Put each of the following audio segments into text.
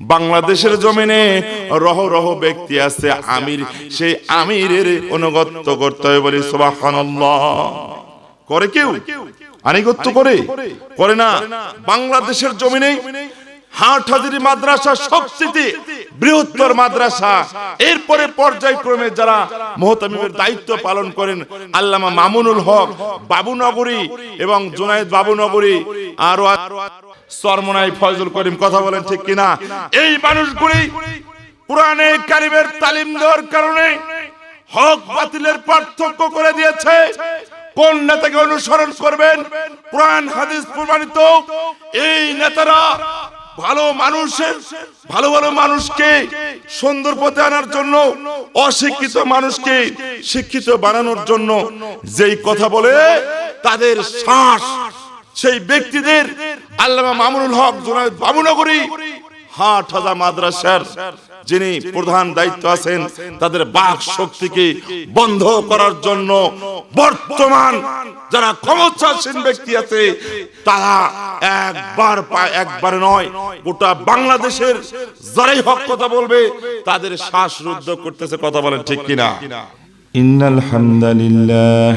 বাংলাদেশের জমিনে রহ রহ ব্যক্তি আছে আমির। সেই আমিরের অনুগত্য করতে হবে বলি করে কেউ? আনিগত্য করে? করে না। বাংলাদেশের জমিনে হাট হাজারি মাদ্রাসা সবচেয়ে বৃহত্তর মাদ্রাসা। এরপরে পর্যায়ক্রমে যারা মোহতামিমের দায়িত্ব পালন করেন, আল্লামা মামুনুল হক, বাবুনগরী এবং জুনায়েদ বাবুনগরী, আরও সরমনাই ফয়জুল করিম কথা বলেন ঠিক কিনা? এই মানুষগুলি কোরআনে কারিমের তালিম দেওয়ার কারণে হক বাতিলের পার্থক্য করে দিয়েছে। কোন নেতাকে অনুসরণ করবেন? কোরআন, হাদিস প্রমাণিত। এই নেতারা ভালো মানুষের, ভালো ভালো মানুষকে সুন্দর পথে আনার জন্য, অশিক্ষিত মানুষকে শিক্ষিত বানানোর জন্য যেই কথা বলে, তাদের শ্বাস সেই ব্যক্তিদের আল্লামা মামুনুল হক জোনায়দ বাবুনগরী, হাট হাজার মাদ্রাসার যিনি প্রধান দায়িত্ব আছেন, তাদের বাক শক্তিকে বন্ধ করার জন্য বর্তমান যারা ক্ষমতাসীন ব্যক্তি আছে, তারা একবার একবার নয়, গোটা বাংলাদেশের যারাই হক কথা বলবে, তাদের শ্বাসরুদ্ধ করতেছে, কথা বলেন ঠিক কিনা? ইন্নাল হামদালিল্লাহ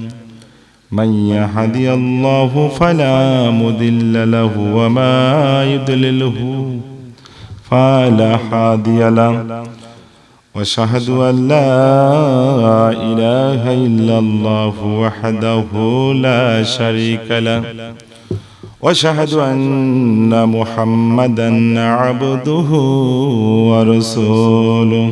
من يهدي الله فلا مضل له وما يضلله فلا هادي له. وأشهد أن لا إله إلا الله وحده لا شريك له. وأشهد أن محمدا عبده ورسوله.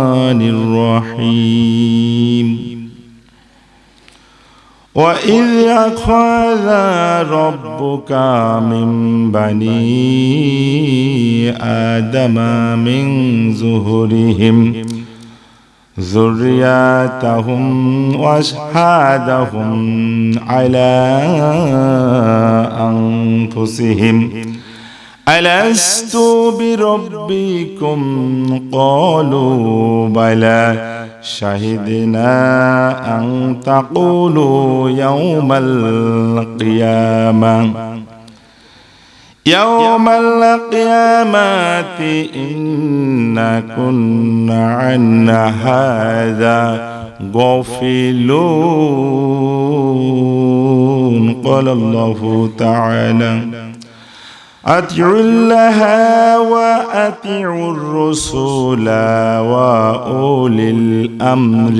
الرحيم وإذ أخذ ربك من بني آدم من زهرهم ذرياتهم واشهادهم على أنفسهم ألست بربكم قالوا بلى شهدنا أن تقولوا يوم القيامة يوم القيامة إنا كنا عن هذا غافلون قال الله تعالى أطيعوا الله وأطيعوا الرسول وأولي الأمر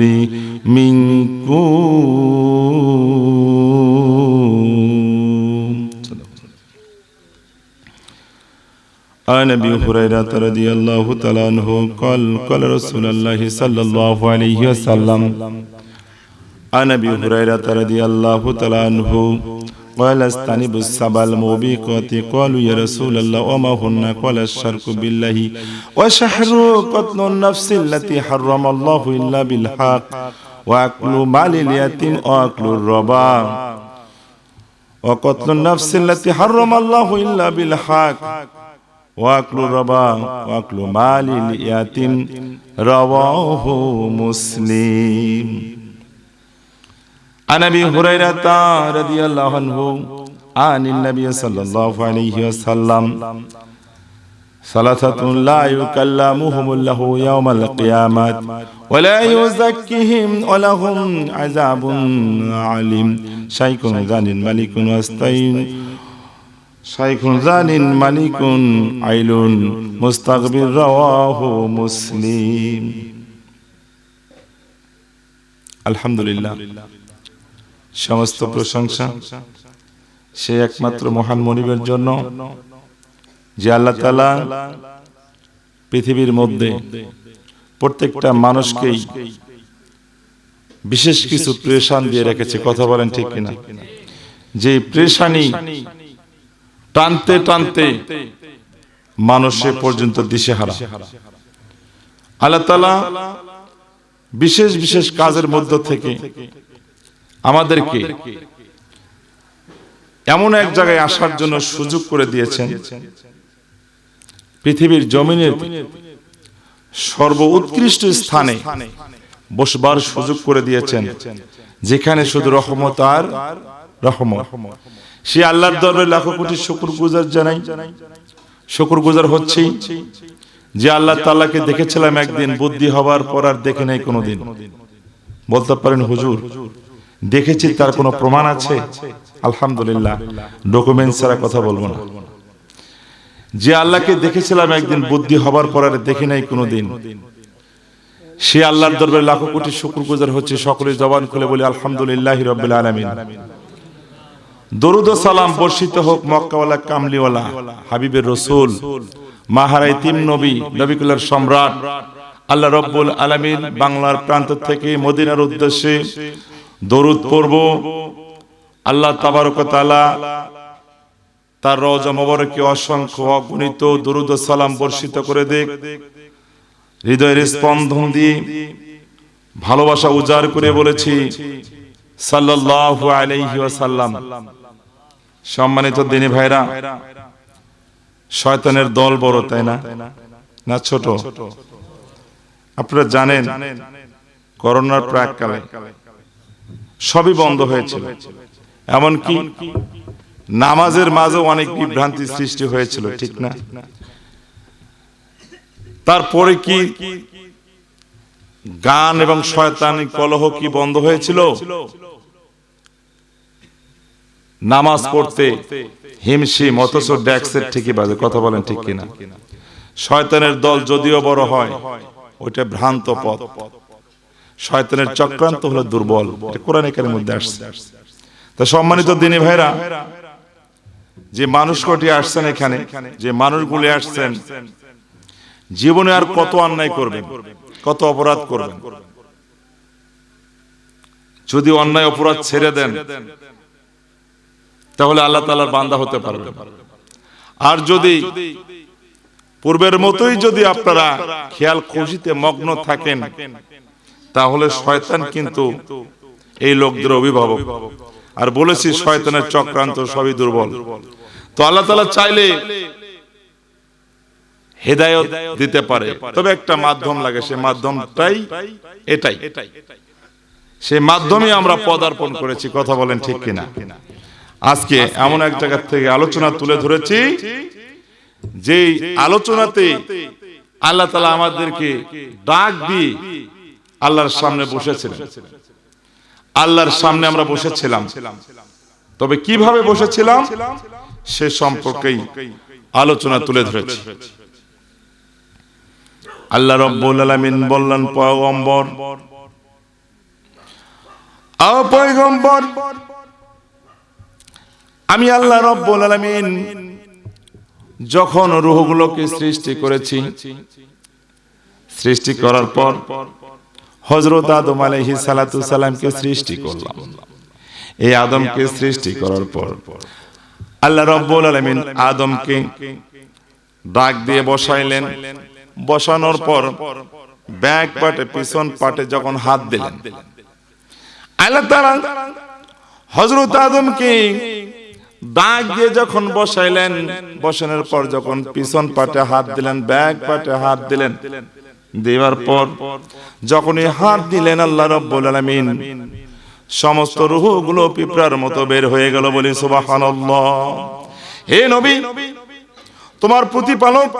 منكم. عن أبي هريرة رضي الله تعالى عنه قال قال رسول الله صلى الله عليه وسلم عن أبي هريرة رضي الله تعالى عنه قال استنبوا السبع الموبقات قالوا يا رسول الله وما هن قال الشرك بالله وشحر قتل النفس التي حرم الله الا بالحق واكل مال اليتيم واكل الربا وقتل النفس التي حرم الله الا بالحق واكل الربا واكل مال اليتيم رواه مسلم عن ابي هريره رضي الله عنه عن النبي صلى الله عليه وسلم ثلاثة لا يكلمهم الله يوم القيامة ولا يزكيهم ولهم عذاب عليم شيخ ذان ملك واستين شيخ ذان ملك عيل مستغبر رواه مسلم আলহামদুলিল্লাহ সমস্ত প্রশংসা। সে একমাত্র মহান মনিবের জন্য যে আল্লাহ তালা পৃথিবীর মধ্যে প্রত্যেকটা মানুষকেই বিশেষ কিছু প্রেশান দিয়ে রেখেছে। কথা বলেন ঠিক কিনা? যে প্রেশানি টানতে টানতে মানুষে পর্যন্ত দিশেহারা। আল্লাহ তালা বিশেষ বিশেষ কাজের মধ্য থেকে আমাদেরকে এমন এক জায়গায় আসার জন্য সুযোগ করে দিয়েছেন। পৃথিবীর জমিনের সর্ব উৎকৃষ্ট স্থানে বসবার সুযোগ করে দিয়েছেন, যেখানে শুধু রহমত আর রহমত। সে আল্লাহর দরবারে লাখো কোটি শুকুর গুজার জানাই। শুকুর গুজার হচ্ছেই যে আল্লাহ তাল্লাহকে দেখেছিলাম একদিন, বুদ্ধি হবার পর আর দেখে নাই কোনোদিন। বলতে পারেন, হুজুর দেখেছি তার কোনো প্রমাণ আছে? আলহামদুলিল্লাহ। ডকুমেন্ট ছাড়া কথা বলব না। যে আল্লাহকে দেখেছিলাম একদিন, বুদ্ধি হবার পর আর দেখে নাই কোনোদিন। সে আল্লাহর দরবারে লাখো কোটি শুকুর গুজার হচ্ছে সকলে জবান খুলে বলি, আলহামদুলিল্লাহ রবিল আলমিন। দরুদ সালাম বর্ষিত হোক, মক্কাওয়ালা, কামলিওয়ালা, হাবিবের রসুল, মাহারাই তিম নবী নবিকুল্লার সম্রাট। আল্লাহ রব্বুল আলামিন বাংলার প্রান্ত থেকে মদিনার উদ্দেশ্যে দরুদ পড়ব। আল্লাহ তাবারক তাআলা তার রওজা মোবারকে অসংখ্য অগণিত দরুদ সালাম বর্ষিত করে দেখ হৃদয়ের স্পন্দন দিয়ে ভালোবাসা উজাড় করে বলেছি, সাল্লাল্লাহু সম্মানিত দিনী ভাইরা, শয়তানের দল বড়, তাই না? না ছোট? আপনারা জানেন, করোনার প্রাককালে সবই বন্ধ হয়েছিল। এমনকি নামাজের মাঝেও অনেক বিভ্রান্তি সৃষ্টি হয়েছিল ঠিক না? তারপরে কি গান এবং শয়তানি কলহ কি বন্ধ হয়েছিল? নামাজ পড়তে হিমশিম অথচ ড্যাক্সের ঠিকই বাজে কথা বলেন ঠিক কিনা? শয়তানের দল যদিও বড় হয় ওইটা ভ্রান্ত পথ। শয়তানের চক্রান্ত হলো দুর্বল। এটা কোরআন একার মধ্যে আসছে তা সম্মানিত দিনী ভাইরা যে মানুষ কটি আসছেন এখানে যে মানুষগুলি আসছেন জীবনে আর কত অন্যায় করবেন কত অপরাধ করবেন। যদি অন্যায় অপরাধ ছেড়ে দেন তাহলে আল্লাহ তালার বান্দা হতে পারবে আর যদি পূর্বের মতোই যদি আপনারা খেয়াল খুশিতে মগ্ন থাকেন তাহলে শয়তান কিন্তু এই লোকদের অভিভাবক। আর বলেছি শয়তানের চক্রান্ত সবই দুর্বল। তো আল্লাহ তালা চাইলে হেদায়ত দিতে পারে। তবে একটা মাধ্যম লাগে, সে মাধ্যমটাই এটাই। সেই মাধ্যমে আমরা পদার্পণ করেছি, কথা বলেন ঠিক কিনা। আজকে এমন এক জায়গা থেকে আলোচনা তুলে ধরেছি যে আলোচনাতে আল্লাহ তালা আমাদেরকে ডাক দিয়ে আল্লাহর সামনে বসেছিলেন। আল্লাহর সামনে আমরা বসেছিলাম। তবে কীভাবে বসেছিলাম? সে সম্পর্কেই আলোচনা তুলে ধরেছি। আল্লাহ রব্বুল আলামিন বললেন, পয়গম্বর, আও পয়গম্বর, আমি আল্লাহ রব্বুল আলামিন যখন রুহগুলোকে সৃষ্টি করেছি, সৃষ্টি করার পর হযরত আদম আলাইহিস সালাতু সালামকে সৃষ্টি করলাম। এই আদমকে সৃষ্টি করার পর আল্লাহ রব্বুল আলামিন আদমকে ডাক দিয়ে বসাইলেন। বসানোর পর ব্যাক পাটে পিছন পাটে যখন হাত দিলেন, আল্লাহ তাআলা হযরত আদমকে দাগ দিয়ে যখন বসাইলেন, বসানোর পর যখন পিছন পাটে হাত দিলেন, ব্যাক পাটে হাত দিলেন দেওয়ার পর যখনই হাত দিলেন আল্লাহ রব্বুল আলামিন, সমস্ত রুহগুলো পিঁপড়ার মতো বের হয়ে গেল বলি, সুবহানাল্লাহ। হে নবী, তোমার প্রতিপালক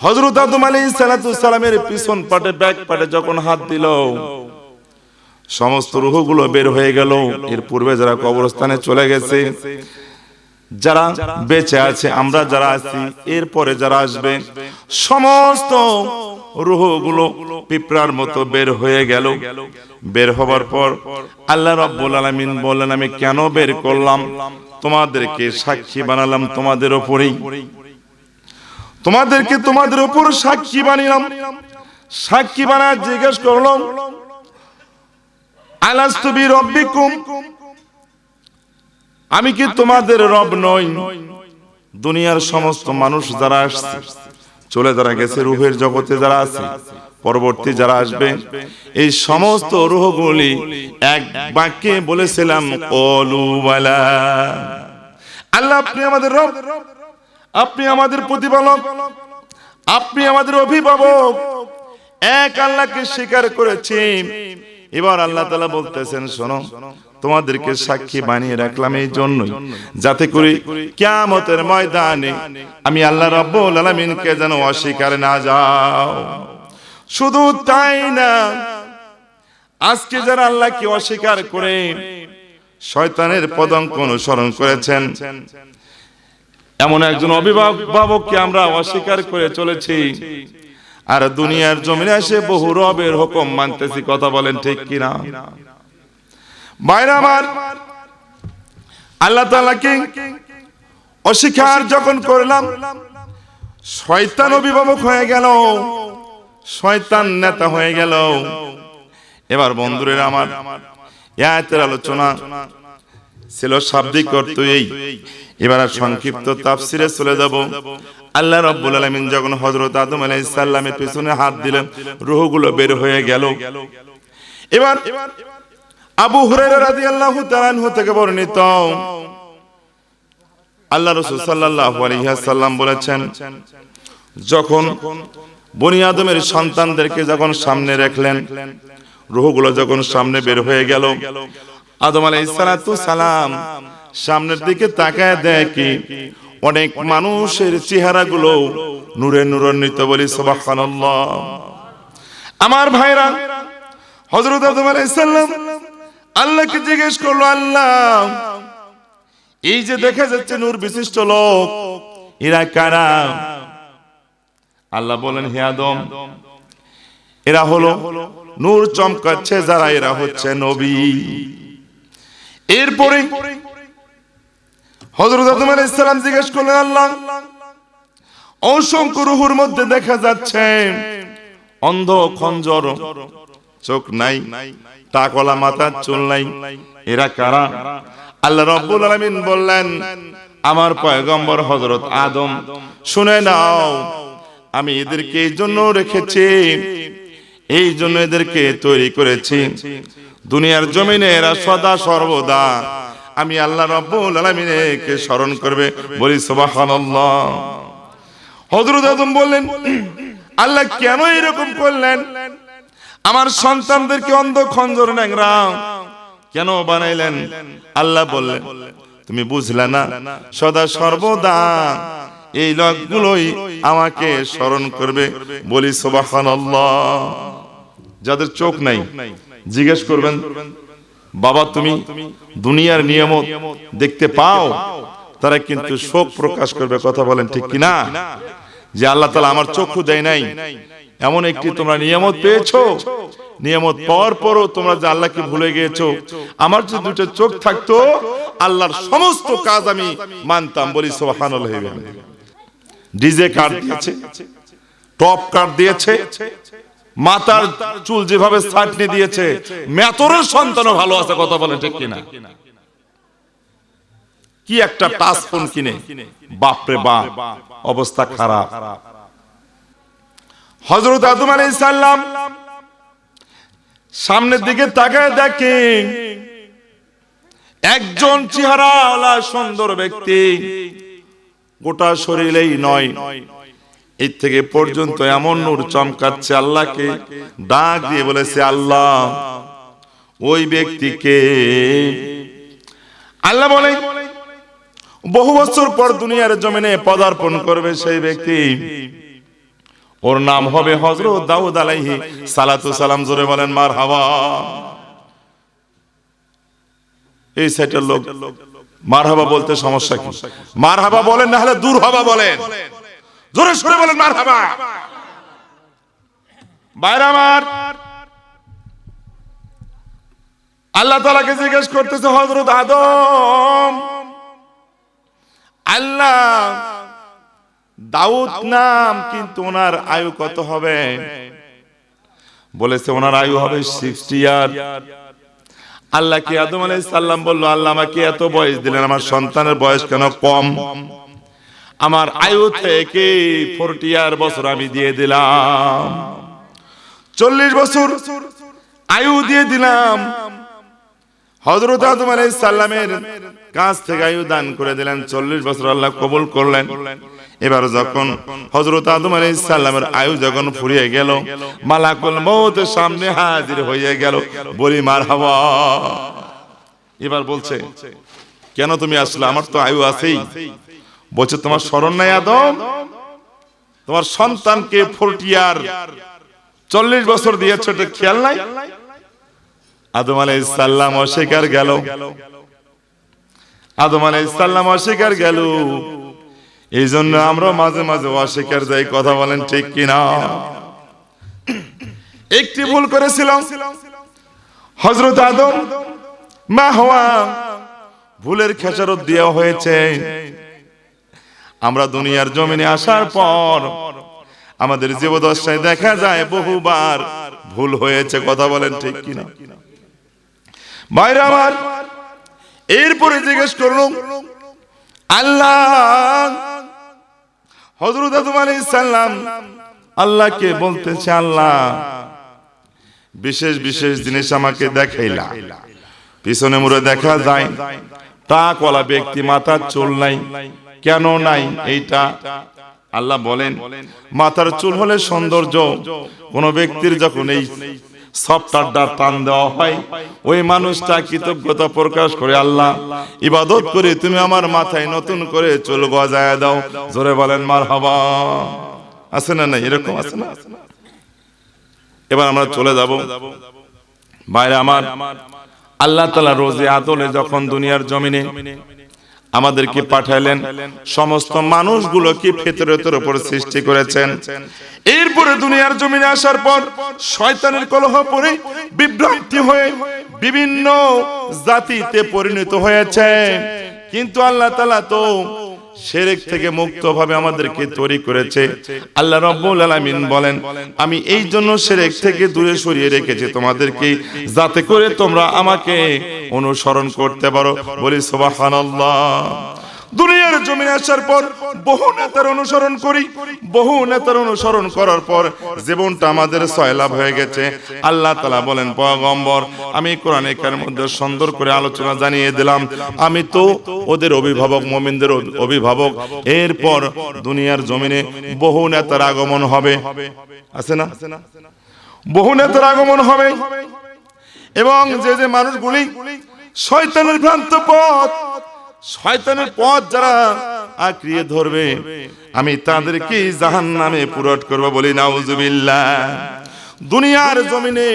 হযরত আদম আলাইহিস সালাতু সালামের পিছন পাটে ব্যাক পাটে যখন হাত দিল, সমস্ত রুহগুলো বের হয়ে গেল। এর পূর্বে যারা কবরস্থানে চলে গেছে যারা বেঁচে আছে, আমরা যারা আছি, এরপরে যারা আসবে, সমস্ত রুহগুলো পিঁপড়ার মতো বের হয়ে গেল। বের হবার পর আল্লাহ রব্বুল আলামিন বললেন, আমি কেন বের করলাম? তোমাদেরকে সাক্ষী বানালাম তোমাদের ওপরেই তোমাদেরকে তোমাদের উপর সাক্ষী বানিলাম। সাক্ষী বানায় জিজ্ঞেস করলাম আলাস্তুবি রব্বিকুম? আমি কি তোমাদের রব নই? দুনিয়ার সমস্ত মানুষ যারা আসছে চলে যারা গেছে রুহের জগতে যারা আছে পরবর্তী যারা আসবে এই সমস্ত রুহগুলি এক বাক্যে বলেছিলাম অলুবালা আল্লাহ আপনি আমাদের রব আপনি আমাদের প্রতিপালক আপনি আমাদের অভিভাবক। এক আল্লাহকে স্বীকার করেছি এবার আল্লাহ তালা বলতেছেন, শোনো, তোমাদেরকে সাক্ষী বানিয়ে রাখলাম এই জন্যই, যাতে করে কিয়ামতের ময়দানে আমি আল্লাহ রাব্বুল আলামিনকে যেন অস্বীকার না যাও। শুধু তাই না, আজকে যারা আল্লাহকে অস্বীকার করে শয়তানের পদঙ্ক অনুসরণ করেছেন, এমন একজন অভিভাবককে আমরা অস্বীকার করে চলেছি। আর দুনিয়ার জমিনে এসে বহু রবের হুকুম মানতেছি, কথা বলেন ঠিক কিনা? বাইরে আমার, আল্লাহ তালাকে অস্বীকার যখন করলাম, শয়তান অভিভাবক হয়ে গেল, শয়তান নেতা হয়ে গেল। এবার বন্ধুরের আমার এতের আলোচনা ছিল শাব্দিক অর্থ এই এবার আর সংক্ষিপ্ত তাফসিরে চলে যাব। আল্লাহ রাব্বুল আলামিন যখন হযরত আদম আলাইহিস সালামের পিছনে হাত দিলেন, রূহগুলো বের হয়ে গেল। এবার আবু হুরায়রা রাদিয়াল্লাহু তাআলা আনহু থেকে বর্ণিত। আল্লাহ রাসূল সাল্লাল্লাহু আলাইহি সাল্লাম বলেছেন, যখন বনি আদমের সন্তানদেরকে যখন সামনে রাখলেন, রূহগুলো যখন সামনে বের হয়ে গেল আদম সালাম সামনের দিকে তাকায় দেয় কি? অনেক মানুষের চেহারাগুলো নূরে নূরান্বিত বলি, সুবহানাল্লাহ। আমার ভাইরা, হযরত আদম সালাম আল্লাহকে জিজ্ঞেস করল, আল্লাহ, এই যে দেখা যাচ্ছে নূর বিশিষ্ট লোক, এরা কারা? আল্লাহ বলেন, হে আদম, এরা হলো নূর চমকাচ্ছে যারা এরা হচ্ছে নবী। এরপরে হজরত আদম আলাইহিস সালাম জিজ্ঞেস করলেন, আল্লাহ, অসংখ্য রুহুর মধ্যে দেখা যাচ্ছে, অন্ধ, খঞ্জর, চোখ নাই টাকলা মাথার চুল নাই, এরা কারা? আল্লাহ রব্বুল আলামিন বললেন, আমার পয়গম্বর হযরত আদম, শুনে নাও, আমি এদেরকে এই জন্য রেখেছি, এই জন্য এদেরকে তৈরি করেছি দুনিয়ার জমিনে এরা সদা সর্বদা। আমি আল্লাহ রব্বুল আলামিনকে স্মরণ করবে, বলি সুবহানাল্লাহ। আদম বললেন, আল্লাহ কেন এরকম করলেন? আমার সন্তানদেরকে অন্ধ খঞ্জর ন্যাংরা। কেন বানাইলেন? আল্লাহ বললেন, তুমি বুঝলে না, সদা সর্বদা এই লোকগুলোই আমাকে স্মরণ করবে, বলি সুবহানাল্লাহ। যাদের চোখ নাই জিজ্ঞেস করবেন, বাবা, তুমি দুনিয়ার নিয়ামত দেখতে পাও? তারা কিন্তু শোক প্রকাশ করবে, কথা বলেন ঠিক কিনা? যে আল্লাহ তালা আমার চক্ষু দেয় নাই। এমন একটি তোমরা নিয়ামত পেয়েছ? নিয়ামত পাওয়ার পরও তোমরা যে আল্লাহকে ভুলে গিয়েছো। আমার যে দুটো চোখ থাকতো, আল্লাহর সমস্ত কাজ আমি মানতাম। বলি সোহানুল ডিজে কার্ড দিয়েছে, টপ কার্ড দিয়েছে মাতার চুল যেভাবে ছাটনি দিয়েছে মেতরের সন্তানও ভালো আছে কথা বলে ঠিক কিনা? কি একটা টাচ ফোন কিনে? বাপরে বাপ অবস্থা খারাপ। হজরত আদম আলাইহিস সালাম সামনের দিকে তাকায় দেখে একজন চেহারাওয়ালা সুন্দর ব্যক্তি। গোটা শরীরেই নয়। এর থেকে পর্যন্ত এমন নূর চমকাচ্ছে আল্লাহকে, ডাক দিয়ে বলেছে, আল্লাহ, ওই ব্যক্তিকে আল্লাহ বলে, বহু বছর পর দুনিয়ার জমিনে পদার্পণ করবে সেই ব্যক্তি। ওর নাম হবে হজরত দাউদ আলাইহি সালাতু সালাম। জোরে বলেন মার হাওয়া এই সাইটের লোক মার বলতে সমস্যা কি? মার বলেন না হলে দূর হবা বলেন। জোরে সরে বলেন মার হাবা বাইরে আমার। আল্লাহ তালাকে জিজ্ঞেস করতেছে হজরত আদম। আল্লাহ, দাউদ নাম কিন্তু ওনার আয়ু কত হবে? বলেছে, ওনার আয়ু হবে সিক্সটি ইয়ার আল্লাহ কি আদম আলাইহিস সাল্লাম বলল, আল্লাহ আমাকে এত বয়স দিলেন, আমার সন্তানের বয়স কেন কম? আমার আয়ু থেকে ফোরটি ইয়ার বছর আমি দিয়ে দিলাম। চল্লিশ বছর আয়ু দিয়ে দিলাম। হজরত আদম আলাইহিস সালামের কাছ থেকে আয়ু দান করে দিলেন। চল্লিশ বছর আল্লাহ কবুল করলেন। এবার যখন হজরত আদম আলাইহিস সালামের আয়ু যখন ফুরিয়ে গেল মালাকুল মৌত সামনে হাজির হয়ে গেল। বলি মার হাওয়া এবার বলছে কেন তুমি আসলে? আমার তো আয়ু আছেই। বলছে, তোমার স্মরণ নাই, আদম? তোমার সন্তানকে ফোরটি চল্লিশ বছর দিয়েছ, এটা খেয়াল নাই? আদম আলাইহিস সালাম অস্বীকার গেল। আদম আলাইহিস সালাম অস্বীকার গেল। এই জন্য আমরা মাঝে মাঝে অস্বীকার যাই, কথা বলেন ঠিক কিনা? একটি ভুল করেছিলাম। হজরত আদম, মা হওয়া ভুলের খেসারত দেওয়া হয়েছে। আমরা দুনিয়ার জমিনে আসার পর আমাদের জীবদশায় দেখা যায় বহুবার ভুল হয়েছে, কথা বলেন ঠিক কিনা? ভাইরা আমার, এরপরে জিজ্ঞেস করলাম, আল্লাহ হজরত আদম আলাইহিস সালাম আল্লাহকে বলতেছে, আল্লাহ, বিশেষ বিশেষ জিনিস আমাকে দেখাইলা। পিছনে মুড়ে দেখা যায়, টাকওয়ালা ব্যক্তি, মাথার চুল নাই। কেন নাই? এইটা আল্লাহ বলেন। মাথার চুল হলে সৌন্দর্য। কোন ব্যক্তির যখন এই টান দেওয়া হয়, ওই মানুষটা কৃতজ্ঞতা প্রকাশ করে, আল্লাহ, ইবাদত করে তুমি আমার মাথায় নতুন করে চুল গজায় দাও। জোরে বলেন মার হবা আছে না না এরকম আছে না? এবার আমরা চলে যাব। বাইরে আমার, আল্লাহ তালা রোজে আদলে যখন দুনিয়ার জমিনে আমাদেরকে পাঠাইলেন। সমস্ত মানুষগুলোকে ফেতরতের উপর সৃষ্টি করেছেন? এরপরে দুনিয়ার জমিনে আসার পর শয়তানের কলহ পরে বিভ্রান্তি হয়ে বিভিন্ন জাতিতে পরিণত হয়েছে। কিন্তু আল্লাহ তালা তো সেরেক থেকে মুক্ত ভাবে আমাদেরকে তৈরি করেছে। আল্লাহ রব্বুল আলামিন বলেন, আমি এই জন্য শেরেক থেকে দূরে সরিয়ে রেখেছি তোমাদেরকে, যাতে করে তোমরা আমাকে অনুসরণ করতে পারো। বলি, সুবহানাল্লাহ। দুনিয়ার জমিনে আসার পর বহু নেতার অনুসরণ করি, বহু নেতার অনুসরণ করার পর জীবনটা আমাদের সয়লাভ হয়ে গেছে। আল্লাহ তালা বলেন, পয়গম্বর, আমি কোরআনে কার মধ্যে সুন্দর করে আলোচনা জানিয়ে দিলাম। আমি তো ওদের অভিভাবক, মোমিনদের অভিভাবক। এরপর দুনিয়ার জমিনে বহু নেতার আগমন হবে। আছে না? বহু নেতার আগমন হবে। এবং যে যে মানুষগুলি শয়তানের ভ্রান্ত পথ শয়তানের পথ যারা আঁকড়িয়ে ধরবে আমি তাদেরকে জাহান নামে পুরট করব বলি নাউজুবিল্লাহ। দুনিয়ার জমিনে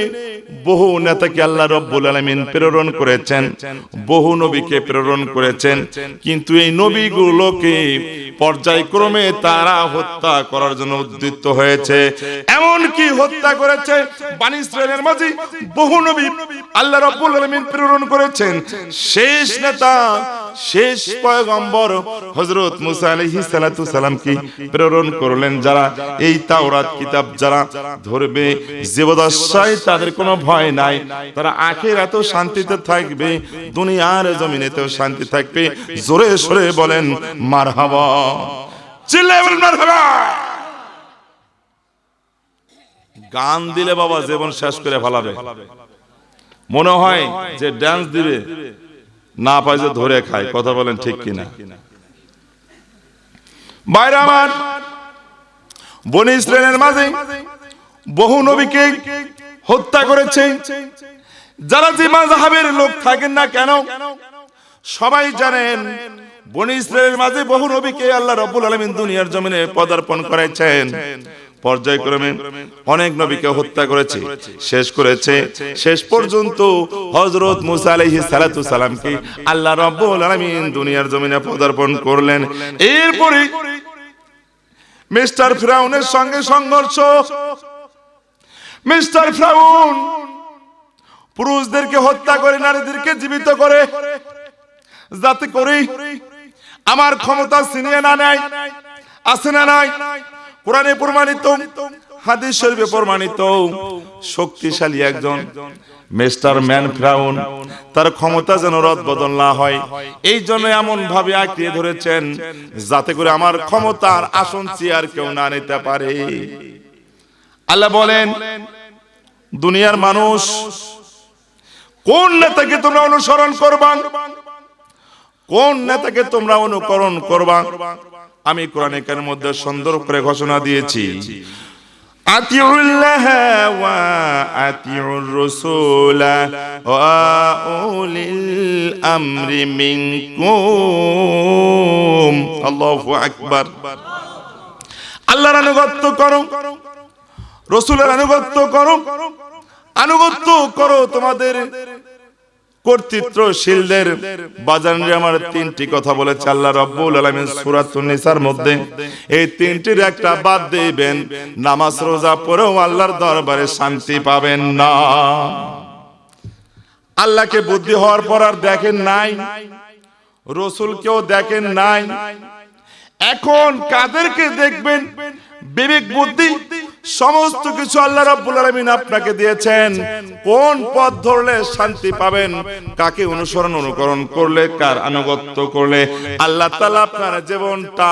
বহু নেতাকে আল্লাহ রব্বুল আলমিন প্রেরণ করেছেন। বহু নবীকে প্রেরণ করেছেন। কিন্তু এই নবীগুলোকে পর্যায়ক্রমে তারা হত্যা করার জন্য উদ্যুক্ত হয়েছে। এমন কি হত্যা করেছে বানি মাঝে, বহু নবী আল্লাহ রব্বুল আলামিন প্রেরণ করেছেন। শেষ নেতা, শেষ পয়গম্বর হযরত মুসা আলাইহিস সালাতু সালাম প্রেরণ করলেন? যারা এই তাওরাত কিতাব যারা ধরবে জীবদশায় তাদের কোনো ভয় নাই। তারা আখিরাতেও শান্তিতে থাকবে, দুনিয়ার জমিনেতেও শান্তি থাকবে। জোরে সরে বলেন, মারহাবা। মারহাবা গান দিলে বাবা জীবন শেষ করে ফেলাবে। মনে হয় যে ড্যান্স দিবে, না পাই যে ধরে খায়। কথা বলেন ঠিক কিনা? বাইরে আমার বনি ইসরায়েলের মাঝে বহু নবীকে হত্যা করেছে। যারা যে মাযহাবের লোক থাকেন না কেন, সবাই জানেন বনি ইসরায়েলের মাঝে বহু নবীকে আল্লাহ রাব্বুল আলামিন দুনিয়ার জমিনে পদার্পণ করেছেন। পর্যায়ক্রমে অনেক নবীকে হত্যা করেছে, শেষ করেছে। শেষ পর্যন্ত হযরত মুসা আলাইহিস সালাতু সালামকে আল্লাহ রাব্বুল আলামিন দুনিয়ার জমিনে পদার্পণ করলেন। এরপরে মিস্টার ফ্রাউনের সঙ্গে সংঘর্ষ। মিস্টার ফ্রাউন পুরুষদেরকে হত্যা করে, নারীদেরকে জীবিত করে। যাতে করে আমার ক্ষমতা ছিনিয়ে না নেয়, আছে না নাই? কোরআনে প্রমাণিত, হাদিস শরীফে প্রমাণিত, শক্তিশালী একজন মিস্টার ম্যান ফ্রাউন, তার ক্ষমতা যেন রদ বদল না হয়। এই জন্য এমন ভাবে আঁকড়িয়ে ধরেছেন, যাতে করে আমার ক্ষমতার আসন চেয়ার কেউ না নিতে পারে। আল্লাহ বলেন, দুনিয়ার মানুষ কোন নেতাকে তোমরা অনুসরণ করবা? কোন নেতাকে তোমরা অনুকরণ করবা? আমি কোরআনে কার মধ্যে সুন্দর করে ঘোষণা দিয়েছি। আকবার। আল্লাহর আনুগত্য করো। রসুলের আনুগত্য করো। আনুগত্য করো তোমাদের কর্তৃত্বশীলদের বাজারে আমার তিনটি কথা বলেছে আল্লাহ রব্বুল আলামিন সূরাতুন নিসার মধ্যে। এই তিনটির একটা বাদ দিবেন, নামাজ রোজা পড়েও আল্লাহর দরবারে শান্তি পাবেন না। আল্লাহকে বুদ্ধি হওয়ার পর আর দেখেন নাই, রসুলকেও দেখেন নাই। এখন কাদেরকে দেখবেন, বিবেক বুদ্ধি সমস্ত কিছু আল্লাহ রাব্বুল আলামিন আপনাকে দিয়েছেন। কোন পথ ধরলে শান্তি পাবেন, কাকে অনুসরণ অনুকরণ করলে, কার আনুগত্য করলে, আল্লাহ তাআলা আপনার জীবনটা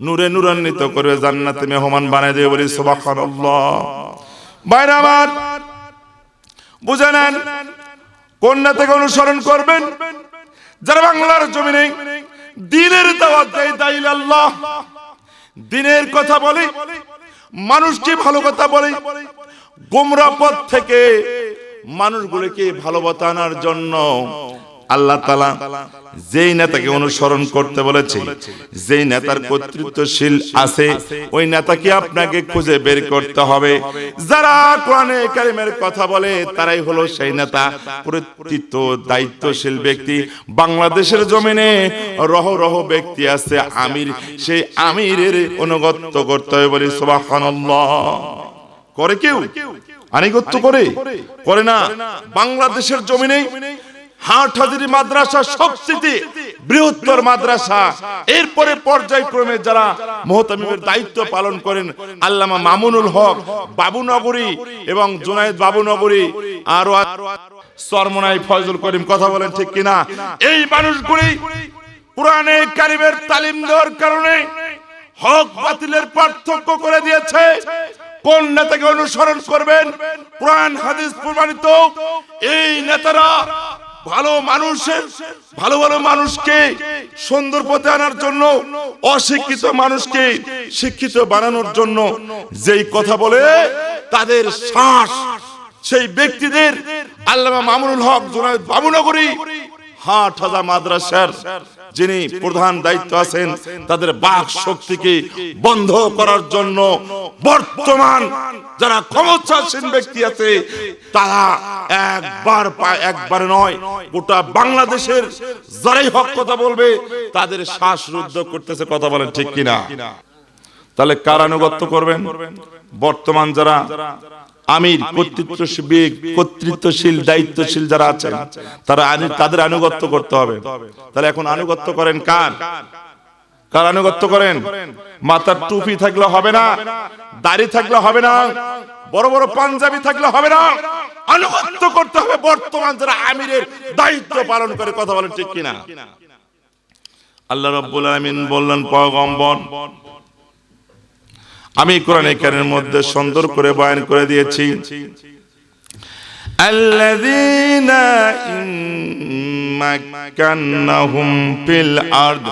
নূরে নূরান্বিত করে জান্নাতে মেহমান বানায় দেবে বলি সুবহানাল্লাহ। বাইরে আমার, বুঝে নেন, কন্যা থেকে অনুসরণ করবেন, যারা বাংলার জমিনে দিনের দাওয়াত দেয়, দাইল আল্লাহ। দিনের কথা বলে মানুষকে ভালো কথা বলে। গোমরা পথ থেকে মানুষগুলোকে ভালো আনার জন্য আল্লাহ তালা যেই নেতাকে অনুসরণ করতে বলেছে, যেই নেতার কর্তৃত্বশীল আছে, ওই নেতাকে আপনাকে খুঁজে বের করতে হবে। যারা কোরআনে কারিমের কথা বলে, তারাই হলো সেই নেতা কর্তৃত্ব দায়িত্বশীল ব্যক্তি। বাংলাদেশের জমিনে রহ রহ ব্যক্তি আছে আমির। সেই আমিরের অনুগত্য করতে হবে বলি, সুবহানাল্লাহ। করে কেউ? আনিগত্য করে? করে না। বাংলাদেশের জমিনে হাট হাজারি মাদ্রাসা সবচেয়ে বৃহত্তর মাদ্রাসা। এরপরে পর্যায়ক্রমে যারা মোহতামিমের দায়িত্ব পালন করেন, আল্লামা মামুনুল হক বাবুনগরী এবং জুনায়েদ বাবুনগরী আরও সরমনাই ফয়জুল করিম কথা বলেন ঠিক কিনা? এই মানুষগুলি কোরআনে কারিমের তালিম দেওয়ার কারণে হক বাতিলের পার্থক্য করে দিয়েছে। কোন নেতাকে অনুসরণ করবেন? কোরআন, হাদিস প্রমাণিত। এই নেতারা ভালো মানুষের, ভালো ভালো মানুষকে সুন্দর পথে আনার জন্য, অশিক্ষিত মানুষকে শিক্ষিত বানানোর জন্য যেই কথা বলে, তাদের শ্বাস, সেই ব্যক্তিদের আল্লামা মামুনুল হক জোনায়দ বাবুনগরী হাট হাজার মাদ্রাসার যিনি প্রধান দায়িত্ব আছেন, তাদের বাক শক্তিকে বন্ধ করার জন্য বর্তমান যারা ক্ষমতাসীন ব্যক্তি আছে, তারা একবার একবার নয়, গোটা বাংলাদেশের যারাই হক কথা বলবে, তাদের শ্বাসরুদ্ধ করতেছে কথা বলেন ঠিক কিনা? তাহলে কার করবেন? বর্তমান যারা আমির কর্তৃত্বশীল কর্তৃত্বশীল দায়িত্বশীল যারা আছেন তারা আনি- তাদের আনুগত্য করতে হবে। তাহলে এখন আনুগত্য করেন কার? কার? আনুগত্য করেন? মাথার টুপি থাকলে হবে না দাড়ি থাকলে হবে না বড় বড় পাঞ্জাবি থাকলে হবে না। আনুগত্য করতে হবে বর্তমান যারা আমিরের দায়িত্ব পালন করে কথা বলেন ঠিক কিনা? আল্লাহ রাব্বুল আলামিন বললেন পয়গম্বর আমি কোরআন কারিমের মধ্যে সুন্দর করে বয়ান করে দিয়েছি الذين إن مكنهم في الأرض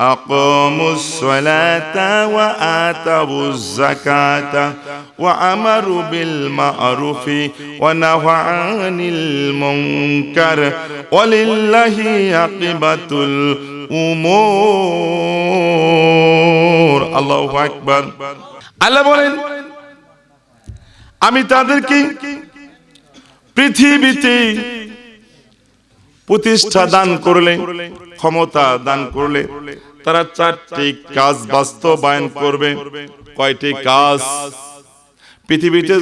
أقاموا الصلاة وآتوا الزكاة وأمروا بالمعروف ونهوا عن المنكر ولله عاقبة الأمور الله أكبر আল্লাহ বলেন, আমি তাদেরকে পৃথিবীতে প্রতিষ্ঠা দান করলে, ক্ষমতা দান করলে তারা চারটি কাজ বাস্তবায়ন করবে। কয়টি কাজ? পৃথিবীতে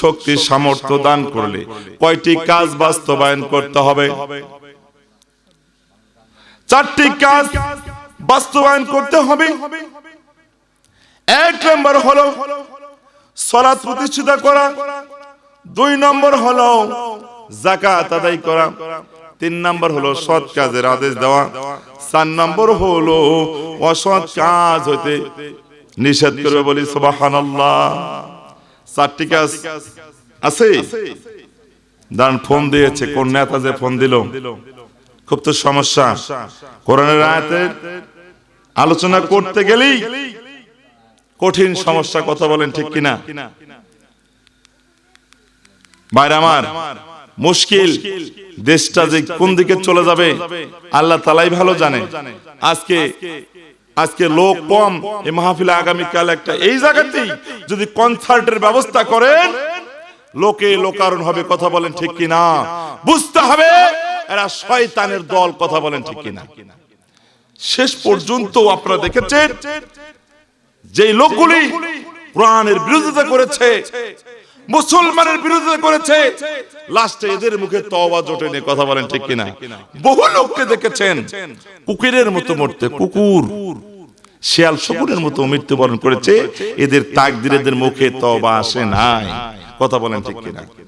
শক্তি, সামর্থ্য দান করলে কয়টি কাজ বাস্তবায়ন করতে হবে? চারটি কাজ বাস্তবায়ন করতে হবে। এক নম্বর হলো সলাৎ প্রতিষ্ঠিত করা। দুই নম্বর হলো জাকাত আদায় করা। তিন নম্বর হলো সৎ কাজের আদেশ দেওয়া। চার নম্বর হলো অসৎ কাজ হইতে নিষেধ করবে বলি সুবহানাল্লাহ। চারটি কাজ আছে? দাঁড়ান ফোন দিয়েছে, কোন নেতা যে ফোন দিল? খুব তো সমস্যা। কোরআনের আয়াতের আলোচনা করতে গেলেই কঠিন সমস্যা কথা বলেন ঠিক কিনা? বাইরে আমার মুশকিল দেশটা যে কোন দিকে চলে যাবে আল্লাহ তালাই ভালো জানে। আজকে আজকে লোক কম এই মাহফিলে আগামীকাল একটা এই জায়গাতেই যদি কনসার্টের ব্যবস্থা করেন লোকে লোকারণ হবে কথা বলেন ঠিক কিনা? বুঝতে হবে এরা শয়তানের দল কথা বলেন ঠিক কিনা? শেষ পর্যন্ত আপনারা দেখেছেন যে লোকগুলি কোরআনের বিরোধিতা করেছে, মুসলমানের বিরোধিতা করেছে, লাস্টে এদের মুখে তওবা জোটে নিয়ে কথা বলেন ঠিক কিনা? বহু লোককে দেখেছেন, কুকুরের মতো মরতে কুকুর, শিয়াল শকুরের মতো মৃত্যুবরণ করেছে, এদের তাকদির এদের মুখে তওবা আসে নাই। কথা বলেন ঠিক কিনা?